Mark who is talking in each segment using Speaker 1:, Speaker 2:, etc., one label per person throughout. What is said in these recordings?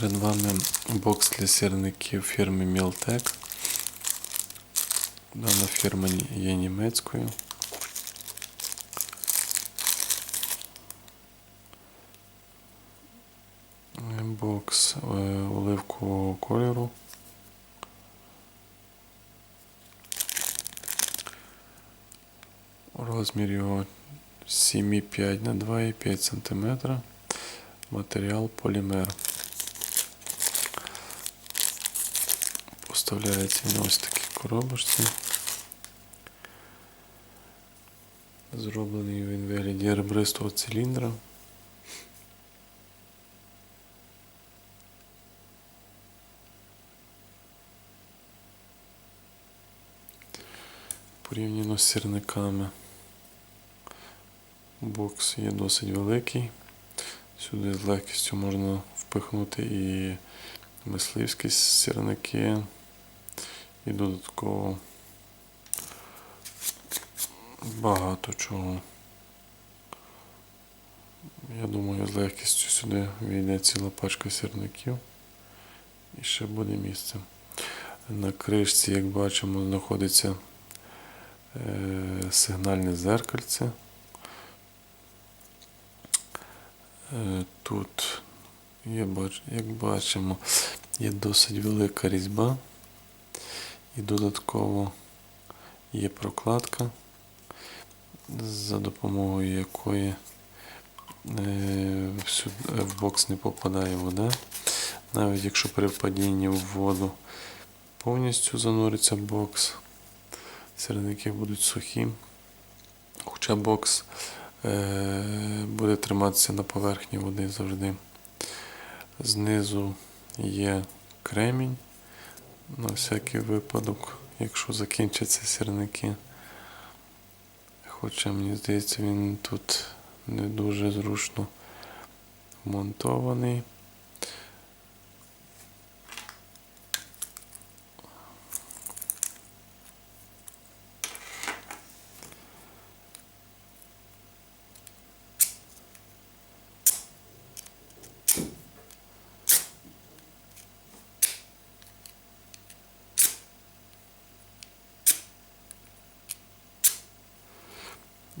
Speaker 1: Перед вами бокс для сірників фірми Мілтек. Дана фірма є німецькою. Бокс е, оливкового кольору. Розмір його 7,5 на 2,5 см. Матеріал полімер. Поставляється він ось такі коробочці. Зроблений він в вигляді ребристого циліндра. Порівняно з сірниками. Бокс є досить великий. Сюди з легкістю можна впихнути і мисливські сірники, і додатково багато чого. Я думаю, з легкістю сюди війде ціла пачка сірників і ще буде місце. На кришці, як бачимо, знаходиться е, сигнальне зеркальце. Е, Тут, як бачимо, є досить велика різьба і додатково є прокладка, за допомогою якої е, в бокс не попадає вода. Навіть якщо при падінні в воду повністю зануриться бокс, сірники будуть сухі. Хоча бокс е, буде триматися на поверхні води завжди. Знизу є кремінь на всякий випадок, якщо закінчаться сірники. Хоча мені здається, він тут не дуже зручно вмонтований.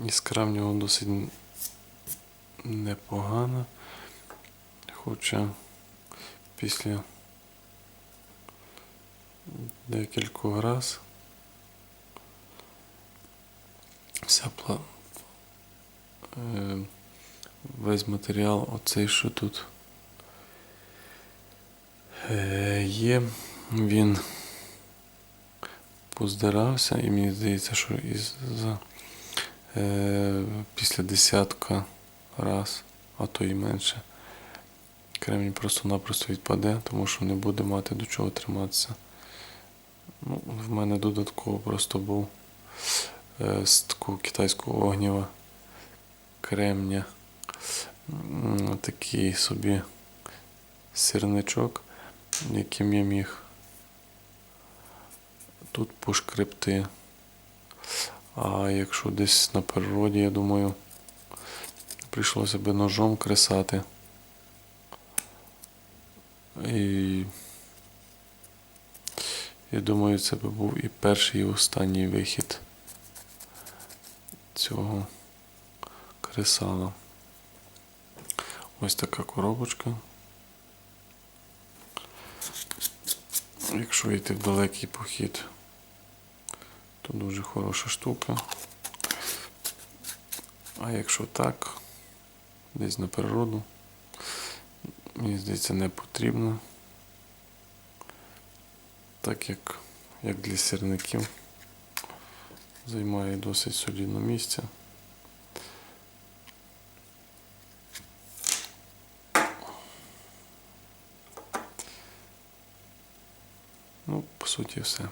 Speaker 1: Іскра в нього досить непогана. Хоча після декількох раз вся пла... е, весь матеріал, оцей, що тут е, є, він поздирався і мені здається, що із за після десятка раз, а то і менше, кремінь просто-напросто відпаде, тому що не буде мати до чого триматися. Ну, в мене додатково просто був е, з такого китайського огніва кремня. Такий собі сірничок, яким я міг тут пошкребти. А якщо десь на природі, я думаю, прийшлося би ножом кресати. І я думаю, це би був і перший, і останній вихід цього кресала. Ось така коробочка. Якщо йти в далекий похід, то дуже хороша штука. А якщо так, десь на природу, мені здається, не потрібно. Так як, як для сірників займає досить солідне місце. Ну, по суті, все.